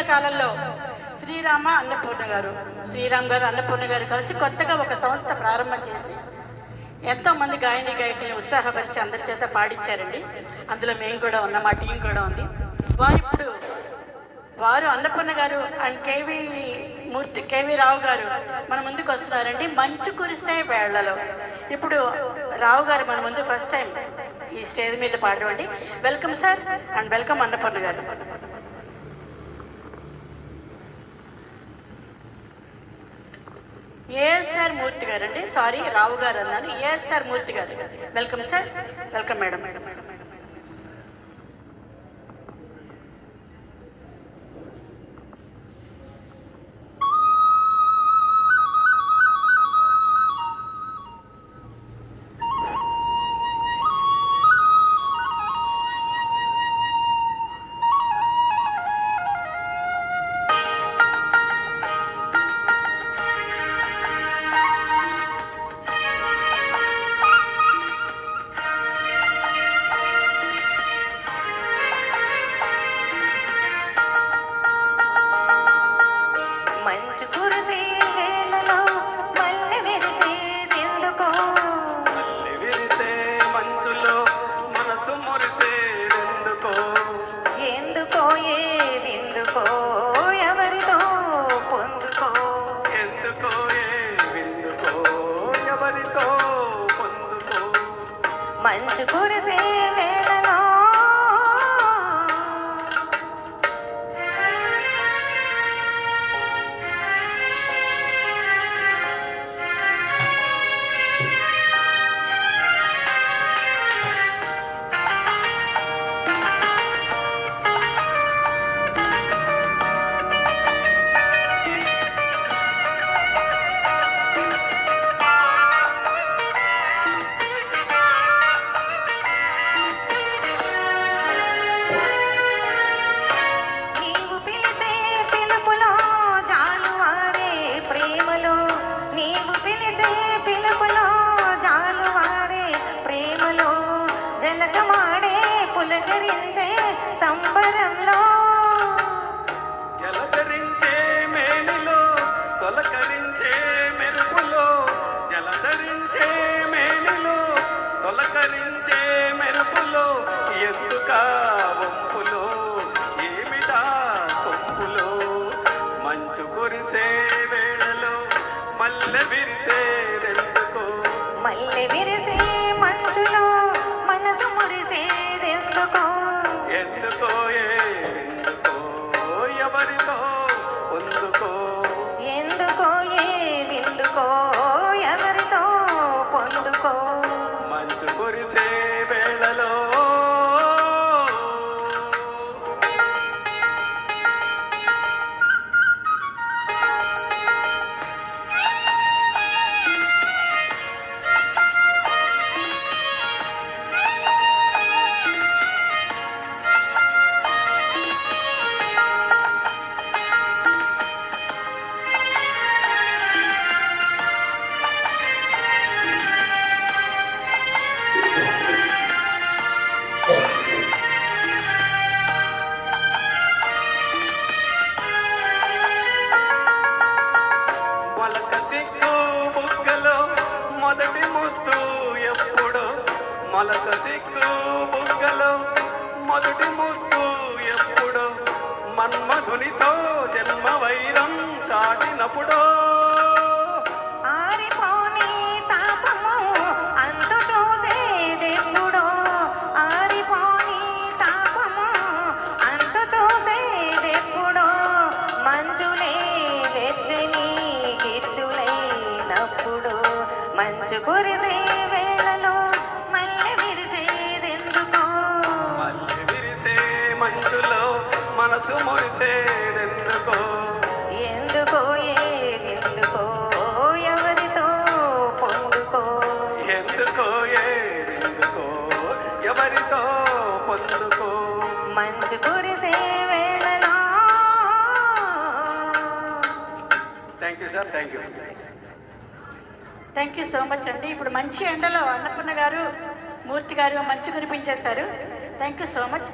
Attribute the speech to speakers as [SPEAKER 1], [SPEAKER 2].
[SPEAKER 1] ఇటీవల కాలంలో శ్రీరామ అన్నపూర్ణ గారు శ్రీరామ్ గారు అన్నపూర్ణ గారు కలిసి కొత్తగా ఒక సంస్థ ప్రారంభం చేసి ఎంతోమంది గాయని గాయకుల్ని ఉత్సాహపరిచి అందరి చేత పాడించారండి అందులో మేము కూడా ఉన్నాం మా టీం కూడా ఉంది. వారు ఇప్పుడు వారు అన్నపూర్ణ గారు and K V Murthy K V Rao గారు మన ముందుకు వస్తున్నారండి. మంచు కురిసే వేళ్ళలో ఇప్పుడు రావు గారు మన ముందు ఫస్ట్ టైం ఈ స్టేజ్ మీద పాడవండి welcome sir and welcome Annapurna గారు. ఏఎస్ఆర్ మూర్తి గారు అండి సారీ రావు గారు అన్నాను ఏఎస్ఆర్ మూర్తి గారు. Welcome sir. Welcome madam madam madam.
[SPEAKER 2] మంచు కురిసేవే సంబరంలో.
[SPEAKER 3] జలధరించే మేనిలో తొలకరించే మెరుపులో. జలధరించే మేనిలో తొలకరించే మెరుపులో. ఎందుకా వంపులో ఏమిటా సొంపులో? మంచు కురిసే వేళలో మల్లె
[SPEAKER 2] విరిసే మంచులో మనసు మురిసేదెందుకో
[SPEAKER 3] ఎందుకో మొలక సిగ్గు బుగ్గలో మొదటి ముద్దు ఎప్పుడు మన్మధునితో జన్మ వైరం చాటినప్పుడో
[SPEAKER 2] తాపము తాపము మంచు కురిసే వేళలో మల్లె విరిసేదెందుకో?
[SPEAKER 3] మళ్ళీ విరిసే మంచులో మనసు మురిసేదెందుకో?
[SPEAKER 2] ఎందుకో ఏ విందుకో ఎవరితో పొందుకో?
[SPEAKER 3] ఎందుకో ఏ విందుకో ఎవరితో పొందుకో?
[SPEAKER 2] మంచు కురిసే వేళలో
[SPEAKER 3] thank you sir thank you
[SPEAKER 1] thank you so much అండి. ఇప్పుడు మంచి ఎండలో అన్నపూర్ణ గారు మూర్తి గారు మంచి కురిపించేశారు థ్యాంక్ యూ సో మచ్